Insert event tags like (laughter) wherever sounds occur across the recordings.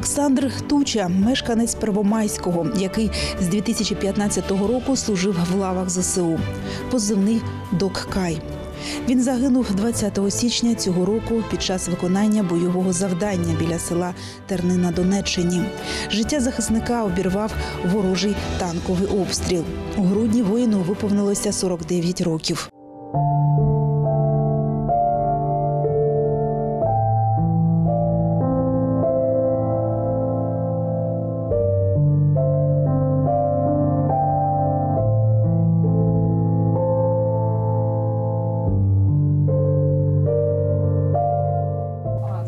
Олександр Туча, мешканець Первомайського, який з 2015 року служив в лавах ЗСУ. Позивний Док Кай. Він загинув 20 січня цього року під час виконання бойового завдання біля села Терни на Донеччині. Життя захисника обірвав ворожий танковий обстріл. У грудні воїну виповнилося 49 років.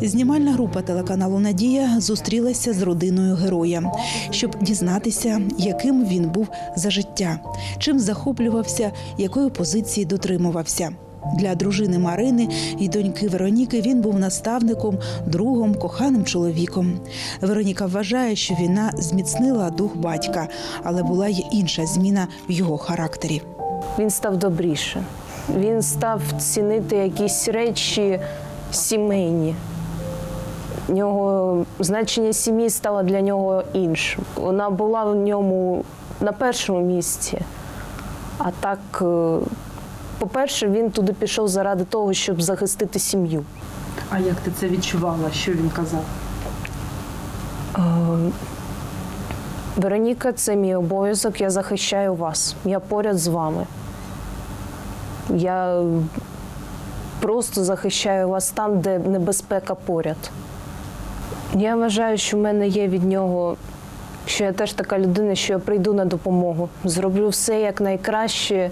Знімальна група телеканалу Надія зустрілася з родиною героя, щоб дізнатися, яким він був за життя, чим захоплювався, якої позиції дотримувався. Для дружини Марини і доньки Вероніки він був наставником, другом, коханим чоловіком. Вероніка вважає, що війна зміцнила дух батька, але була й інша зміна в його характері. Він став добріше. Він став цінити якісь речі сімейні. В нього значення сім'ї стало для нього іншим. Вона була в ньому на першому місці. А так, е, по-перше, він туди пішов заради того, щоб захистити сім'ю. А як ти це відчувала? Що він казав? Е, Вероніка, це мій обов'язок, я захищаю вас. Я поряд з вами. Я просто захищаю вас там, де небезпека поряд. Я вважаю, що в мене є від нього, що я теж така людина, що я прийду на допомогу. Зроблю все як найкраще,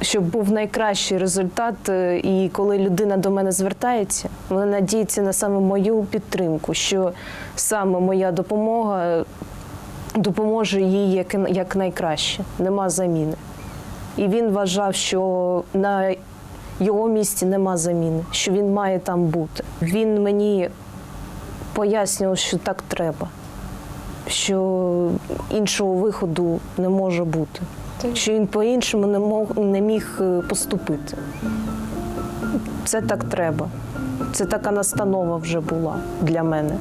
щоб був найкращий результат. Е, І коли людина до мене звертається, вона надіється на саме мою підтримку, що саме моя допомога допоможе їй як, найкраще. Нема заміни. І він вважав, що на його місці нема заміни, що він має там бути. Він мені пояснював, що так треба, що іншого виходу не може бути, що він по-іншому не, мог, не міг е, поступити. Це так треба. Це така настанова вже була для мене.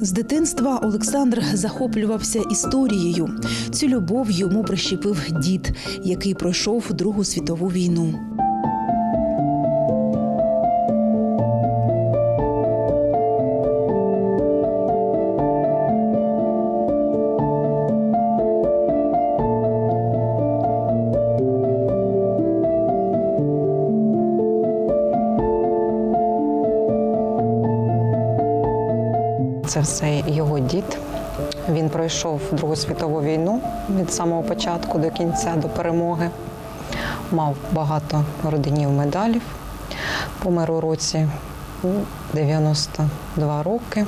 З дитинства Олександр захоплювався історією. Цю любов йому прищепив дід, який пройшов Другу світову війну. Це все його дід. Він пройшов Другу світову війну від самого початку до кінця, до перемоги. Мав багато орденів медалів. Помер у році 92 роки.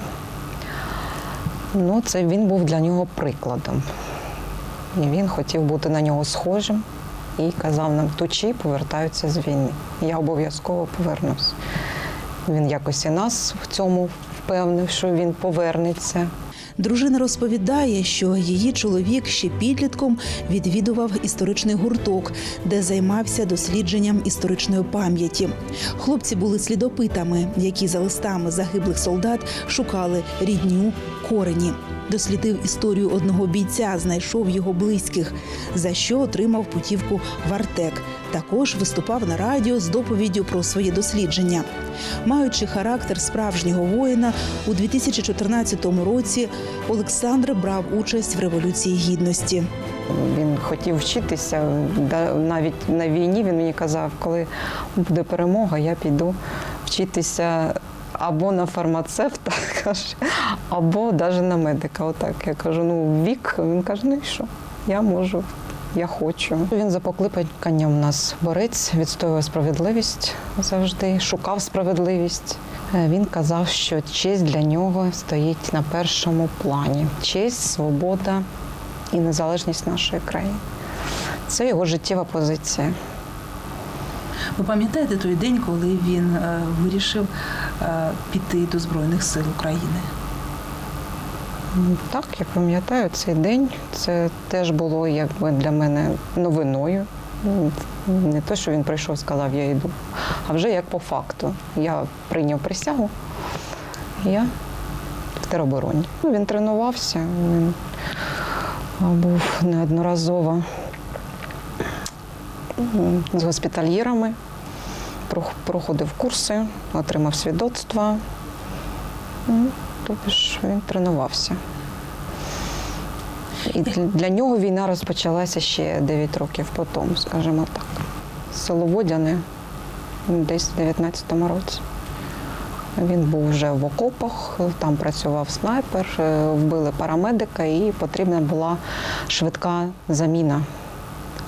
Ну, це він був для нього прикладом. І він хотів бути на нього схожим і казав нам, тучі повертаються з війни. Я обов'язково повернусь. Він якось і нас в цьому впевнив, що він повернеться. Дружина розповідає, що її чоловік ще підлітком відвідував історичний гурток, де займався дослідженням історичної пам'яті. Хлопці були слідопитами, які за листами загиблих солдат шукали рідню, корені. Дослідив історію одного бійця, знайшов його близьких, за що отримав путівку в Артек. Також виступав на радіо з доповіддю про свої дослідження. Маючи характер справжнього воїна, у 2014 році Олександр брав участь в революції гідності. Він хотів вчитися. Навіть на війні він мені казав, коли буде перемога, я піду вчитися або на фармацевта, (laughs) каже, або навіть на медика. Отак. Я кажу, ну вік. Він каже, ну і що? Я можу, я хочу. Він за покликанням у нас борець, відстоював справедливість завжди, шукав справедливість. Е, Він казав, що честь для нього стоїть на першому плані. Честь, свобода і незалежність нашої країни. Це його життєва позиція. Ви пам'ятаєте той день, коли він е, вирішив піти до Збройних сил України? Ну, Так, я пам'ятаю цей день. Це теж було якби для мене новиною. Не те, що він прийшов, сказав, я йду, а вже як по факту. Я прийняв присягу. Я в теробороні. Ну, він тренувався, він був неодноразово з госпітальєрами, проходив курси, отримав свідоцтва. Ну, Тобто ж він тренувався. І для- нього війна розпочалася ще 9 років по тому, скажімо так. Село Водяне десь в 19-му році. Він був вже в окопах, там працював снайпер, е, вбили парамедика і потрібна була швидка заміна.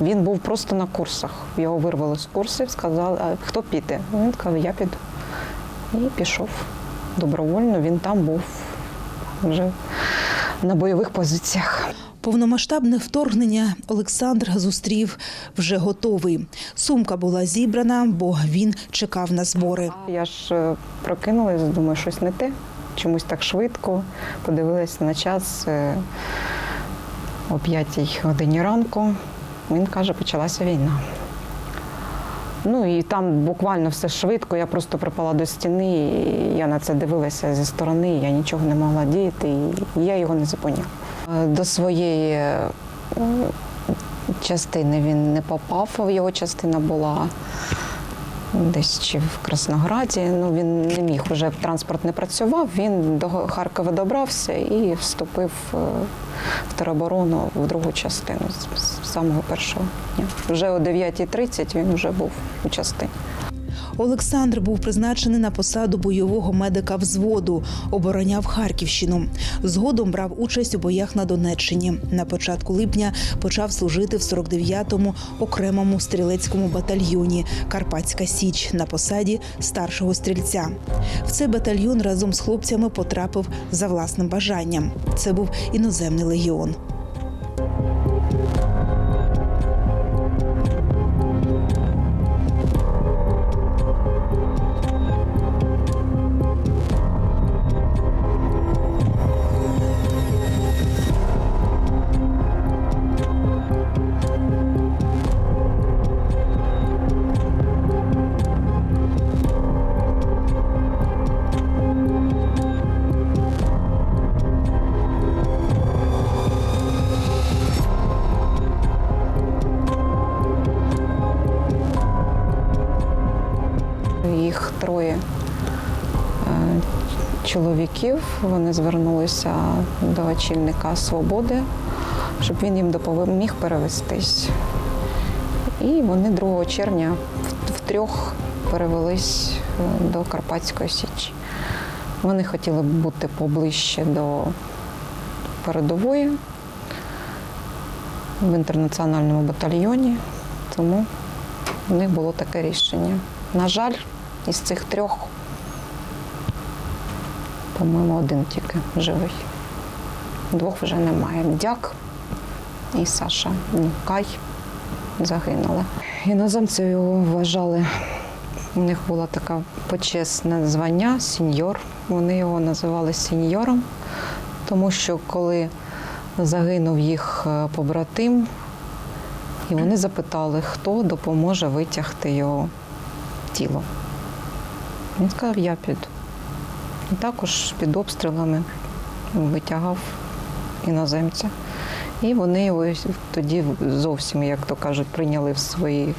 Він був просто на курсах. Його вирвали з курсів, сказали, а хто піде? Він сказав, я піду. І пішов добровольно, він там був вже на бойових позиціях. Повномасштабне вторгнення Олександр зустрів вже готовий. Сумка була зібрана, бо він чекав на збори. Я ж е, прокинулась, думаю, щось не те, чомусь так швидко. Подивилась на час е, о п'ятій годині ранку. Він каже, почалася війна. Ну і там буквально все швидко, я просто припала до стіни, і я на це дивилася зі сторони, я нічого не могла діяти, і я його не зупиняла. Е, До своєї е, частини він не попав, його частина була десь чи в Краснограді. Ну він не міг вже транспорт не працював. Він до Харкова добрався і вступив е, в тероборону в другу частину з самого першого дня. Вже о 9.30 він вже був у частині. Олександр був призначений на посаду бойового медика взводу, обороняв Харківщину. Згодом брав участь у боях на Донеччині. На початку липня почав служити в 49-му окремому стрілецькому батальйоні Карпатська Січ на посаді старшого стрільця. В цей батальйон разом з хлопцями потрапив за власним бажанням. Це був іноземний легіон. Чоловіків. Вони звернулися до очільника свободи, щоб він їм допоміг перевестись. І вони 2 червня втрьох перевелись е, до Карпатської Січі. Вони хотіли бути поближче до передової в інтернаціональному батальйоні, тому в них було таке рішення. На жаль, із цих трьох, по-моєму, один тільки живий. Двох вже немає. Дяк і Саша Кай загинули. Іноземці його вважали, у них було таке почесне звання сіньор. Вони його називали сіньором, тому що коли загинув їх е, побратим, і вони запитали, хто допоможе витягти його тіло. Він сказав, я піду. Також під обстрілами витягав іноземця. І вони його тоді зовсім, як то кажуть, прийняли в свої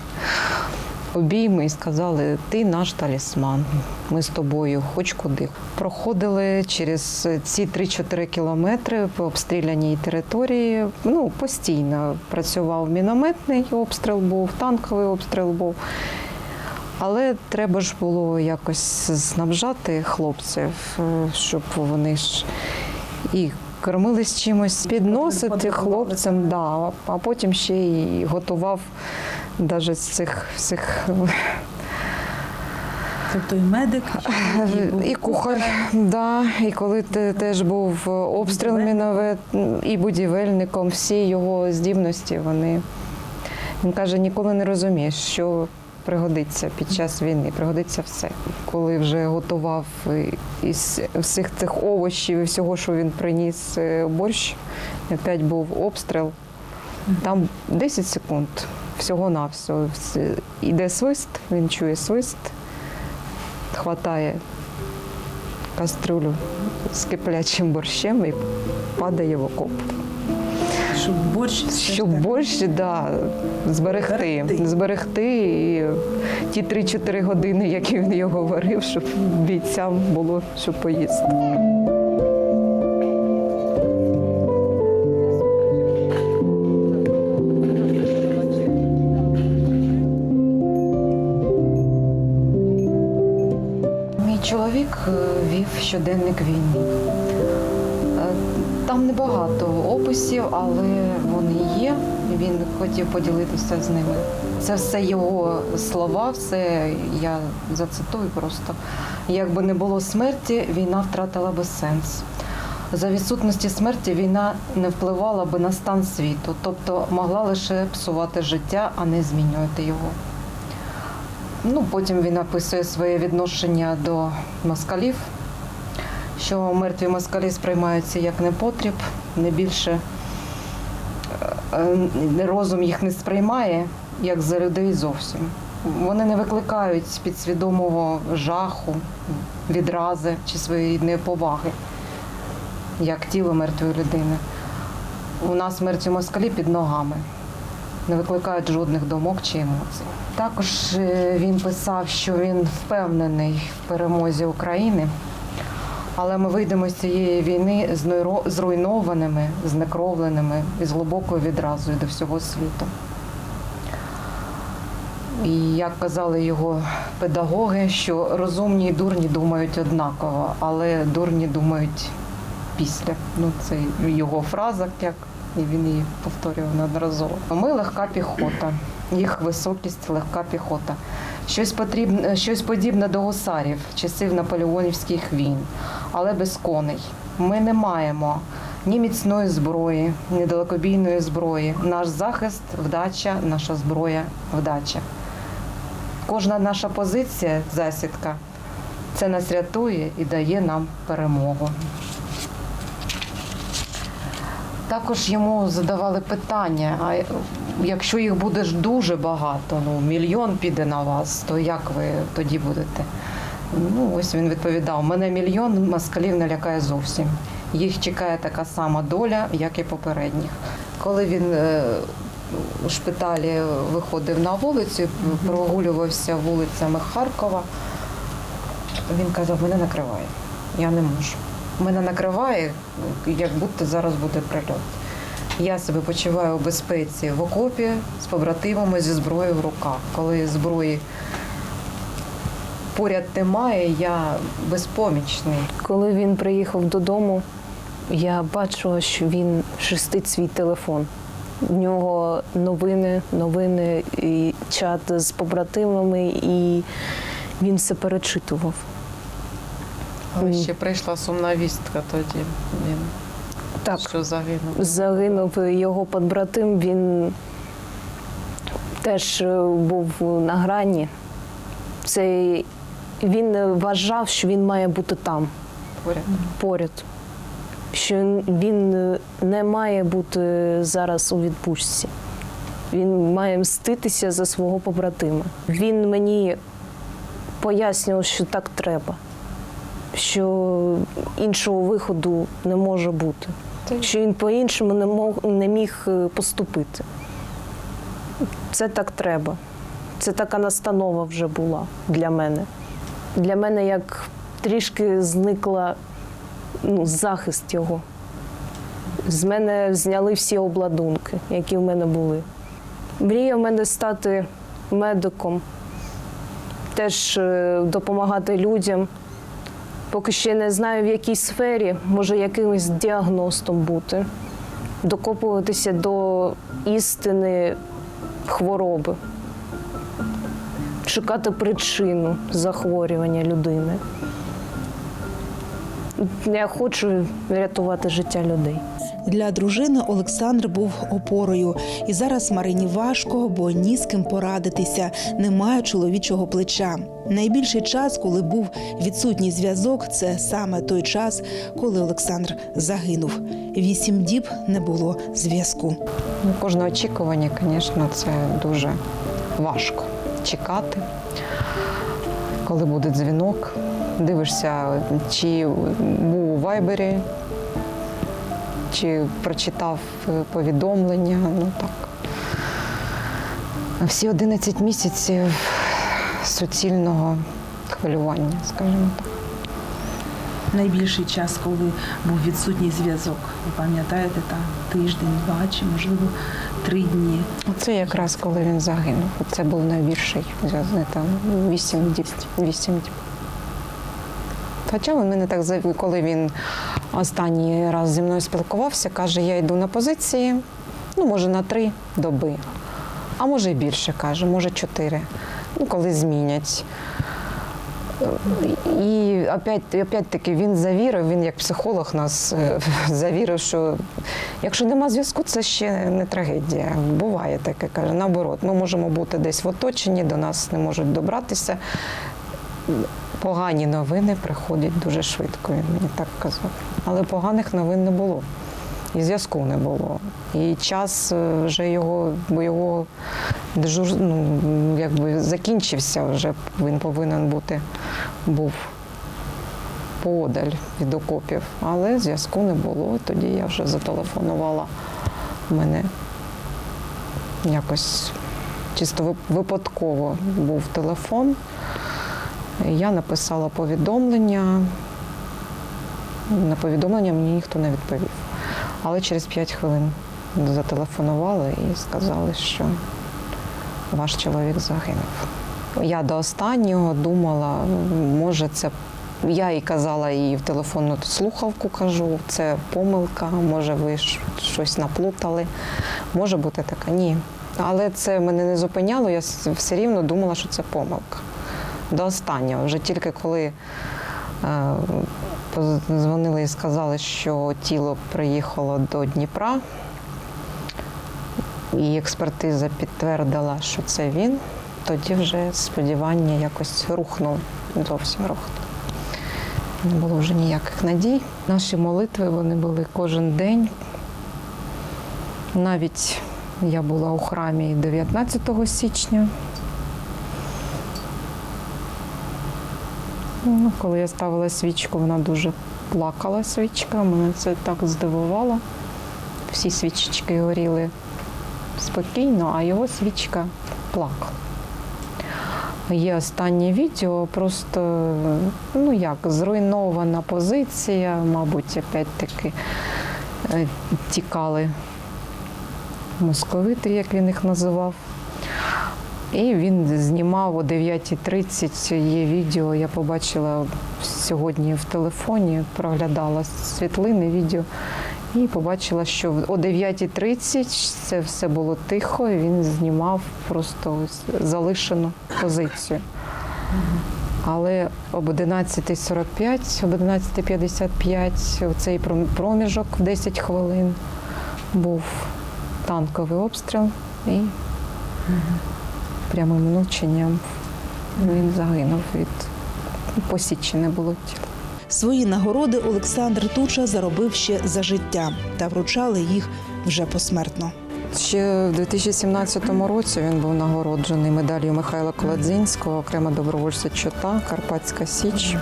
обійми і сказали, ти наш талісман, ми з тобою, хоч куди. Проходили через ці 3-4 кілометри по обстріляній території. Ну, постійно працював мінометний обстріл був, танковий обстріл був. Але треба ж було якось снабжати хлопців, е, щоб вони ж і кормились чимось, підносити хлопцям, да, а потім ще і готував навіть з цих всіх Тобто (laughs) і медик, і, і кухар, да, і коли те- теж був обстріл міновет, і будівельником, всі його здібності, вони. Він каже, ніколи не розумієш, що пригодиться під час війни, пригодиться все. Коли вже готував із всіх цих овочів і всього, що він приніс е, борщ, опять був обстріл. Там 10 секунд всього-навсього. Іде свист, він чує свист, хватає кастрюлю з киплячим борщем і падає в окоп. Щоб борщ все Щоб борщ да, зберегти, Зберегти. зберегти і ті 3-4 години, які він його варив, щоб бійцям було що поїсти. Мій чоловік е, вів щоденник війни. Там небагато описів, але вони є. Він хотів поділитися з ними. Це все його слова, все я зацитую просто. Якби не було смерті, війна втратила би сенс. За відсутності смерті війна не впливала би на стан світу, тобто могла лише псувати життя, а не змінювати його. Ну, потім він описує своє відношення до москалів, що мертві москалі сприймаються як непотріб, не більше е, е, розум їх не сприймає, як за людей зовсім. Вони не викликають підсвідомого жаху, відрази чи своєї поваги, як тіло мертвої людини. У нас мертві москалі під ногами не викликають жодних думок чи емоцій. Також е, він писав, що він впевнений в перемозі України, але ми вийдемо з цієї війни зруйнованими, знекровленими і з глибокою відразою до всього світу. І як казали його педагоги, що розумні і дурні думають однаково, але дурні думають після. Ну, це його фраза, як і він її повторював неодноразово. Ми легка піхота, їх високість легка піхота. Щось потрібне, щось подібне до гусарів часів наполеонівських війн, але без коней. Ми не маємо ні міцної зброї, ні далекобійної зброї. Наш захист вдача, наша зброя вдача. Кожна наша позиція, засідка, це нас рятує і дає нам перемогу. Також йому задавали питання: а якщо їх буде ж дуже багато, ну мільйон піде на вас, то як ви тоді будете? Ну, ось він відповідав: мене мільйон москалів не лякає зовсім. Їх чекає така сама доля, як і попередніх. Коли він е, у шпиталі виходив на вулицю, прогулювався вулицями Харкова, він казав, мене накриває. Я не можу. Мене накриває, як будто зараз буде прильот. Я себе почуваю у безпеці в окопі з побратимами зі зброєю в руках. Коли зброї поряд немає, я безпомічний. Коли він приїхав додому, я бачила, що він шестить свій телефон. В нього новини, новини, і чат з побратимами, і він все перечитував. Але ще прийшла сумна вістка тоді. Він Так, що загинув. загинув його побратим, він теж е, був на грані. Це він вважав, що він має бути там. поряд. поряд. Що він не має бути зараз у відпустці. Він має мститися за свого побратима. Він мені пояснював, що так треба, що іншого виходу не може бути, що він по-іншому не, мог, не міг е, поступити. Це так треба. Це така настанова вже була для мене. Для мене як трішки зникла ну, захист його. З мене зняли всі обладунки, які в мене були. Мрія в мене стати медиком, теж е, допомагати людям. Поки ще не знаю, в якій сфері, може якимось діагностом бути, докопуватися до істини хвороби, шукати причину захворювання людини. Я хочу рятувати життя людей. Для дружини Олександр був опорою, і зараз Марині важко, бо ні з ким порадитися, немає чоловічого плеча. Найбільший час, коли був відсутній зв'язок, це саме той час, коли Олександр загинув. Вісім діб не було зв'язку. Ну, Кожне очікування, звісно, це дуже важко чекати, коли буде дзвінок. Дивишся, чи був у вайбері, чи прочитав повідомлення. Ну так. Всі 11 місяців суцільного хвилювання, скажімо так. Найбільший час, коли був відсутній зв'язок. Ви пам'ятаєте, там тиждень, два чи можливо три дні. Оце якраз коли він загинув. Це був найбільший зв'язок, там 8 діб. 8 діб. Хоча він мене так коли він останній раз зі мною спілкувався, каже, я йду на позиції, ну, може, на три доби, а може і більше, каже, може чотири. Ну, коли змінять. І опять, опять таки він завірив, він як психолог нас е, (laughs) завірив, що якщо нема зв'язку, це ще не трагедія. Буває таке, каже. Наоборот, ми можемо бути десь в оточенні, до нас не можуть добратися. Погані новини приходять дуже швидко, він мені так казав. Але поганих новин не було. І зв'язку не було. І час е, вже його, бо його дежур, ну, якби закінчився вже, він повинен бути, був поодаль від окопів. Але зв'язку не було. Тоді я вже зателефонувала. Мене якось чисто випадково був телефон. Я написала повідомлення. На повідомлення мені ніхто не відповів. Але через 5 хвилин зателефонували і сказали, що ваш чоловік загинув. Я до останнього думала, може, це. Я і казала і в телефонну слухавку кажу, це помилка, може, ви щось наплутали. Може бути така, ні. Але це мене не зупиняло, я все рівно думала, що це помилка. До останнього. Вже тільки коли е, Позвонили і сказали, що тіло приїхало до Дніпра, і експертиза підтвердила, що це він. Тоді вже сподівання якось рухнуло, зовсім рухнуло. Не було вже ніяких надій. Наші молитви вони були кожен день. Навіть я була у храмі 19 січня. Ну, коли я ставила свічку, вона дуже плакала свічка. Мене це так здивувало. Всі свічечки горіли спокійно, а його свічка плакала. Є останнє відео, просто ну як, зруйнована позиція, мабуть, опять-таки е, тікали московити, як він їх називав. І він знімав о 9.30 є відео. Я побачила сьогодні в телефоні, проглядала світлини, відео, і побачила, що о 9.30 це все було тихо, і він знімав просто ось залишену позицію. Але об 11.45, об 11.55 оцей пром- проміжок в 10 хвилин був танковий обстріл і прямим влученням він загинув від посічене було тіло. Свої нагороди Олександр Туча заробив ще за життя та вручали їх вже посмертно. Ще в 2017 році він був нагороджений медаллю Михайла Колодзинського, окрема добровольця Чота, Карпатська Січ.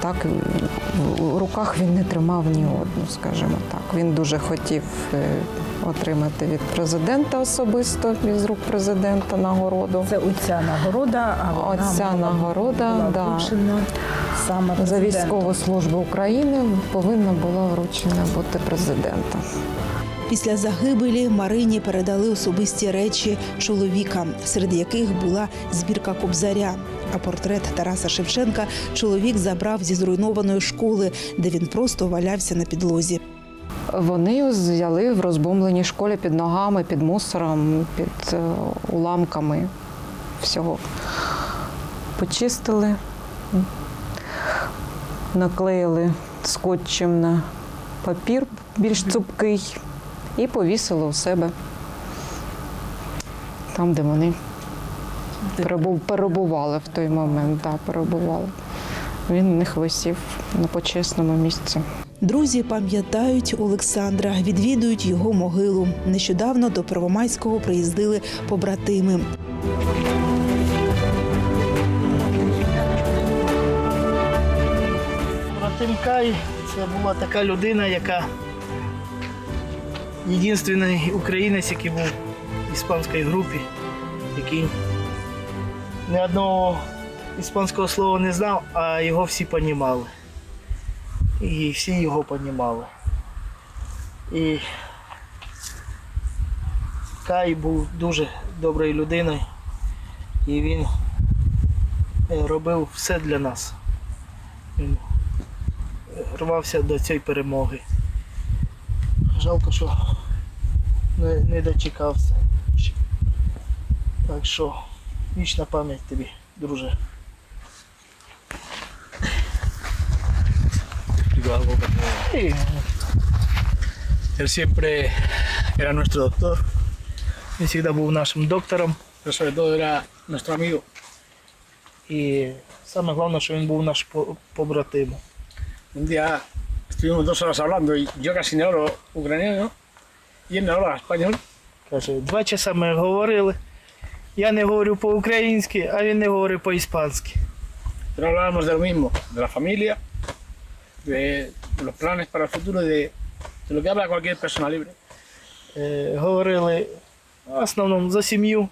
Так в- руках він не тримав ні одну, скажімо так. Він дуже хотів е, отримати від президента особисто, із рук президента нагороду. Це оця нагорода, а вона Оця мала б- нагорода, була да. саме За військову службу України повинна була вручена бути президентом. Після загибелі Марині передали особисті речі чоловіка, серед яких була збірка кобзаря. А портрет Тараса Шевченка чоловік забрав зі зруйнованої школи, де він просто валявся на підлозі. Вони взяли в розбомбленій школі під ногами, під мусором, під е, уламками всього. Почистили, наклеїли скотчем на папір більш цупкий і повісили у себе там, де вони перебували в той момент. Да, перебували. Він у них висів на почесному місці. Друзі пам'ятають Олександра, відвідують його могилу. Нещодавно до Первомайського приїздили побратими. Братимка й Це була така людина, яка єдиний українець, який був в іспанській групі, який ні одного іспанського слова не знав, а його всі понімали. І всі його понімали. І Кай був дуже доброю людиною, і він е, робив все для нас. Він е, рвався до цієї перемоги. Жалко, що не, не дочекався. Так що вічна пам'ять тобі, друже. І él siempre era nuestro doctor, він завжди був нашим доктором. pero sobre todo era nuestro amigo. І саме головне, що він був наш по- побратим. Un día estuvimos dos horas hablando y yo casi no hablo ucraniano y él no habla español. Каже, два часа ми говорили. Я не говорю по-українськи, а він не говорить по-іспанськи. Pero hablábamos de lo mismo, de la familia, de los planes para el futuro, de, de lo que habla cualquier persona libre. Е, говорили в основному за сім'ю,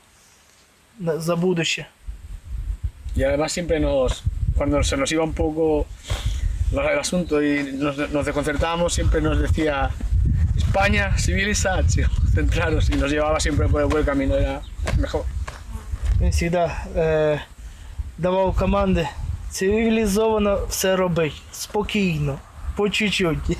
на- за будуще. Y además siempre nos, cuando se nos iba un poco el asunto y nos, nos desconcertábamos, siempre nos decía España, civilizatio, (laughs) centraros y nos llevaba siempre por el buen camino, era mejor. Він завжди е, давав команди цивілізовано все робити, спокійно, по чуть-чуть.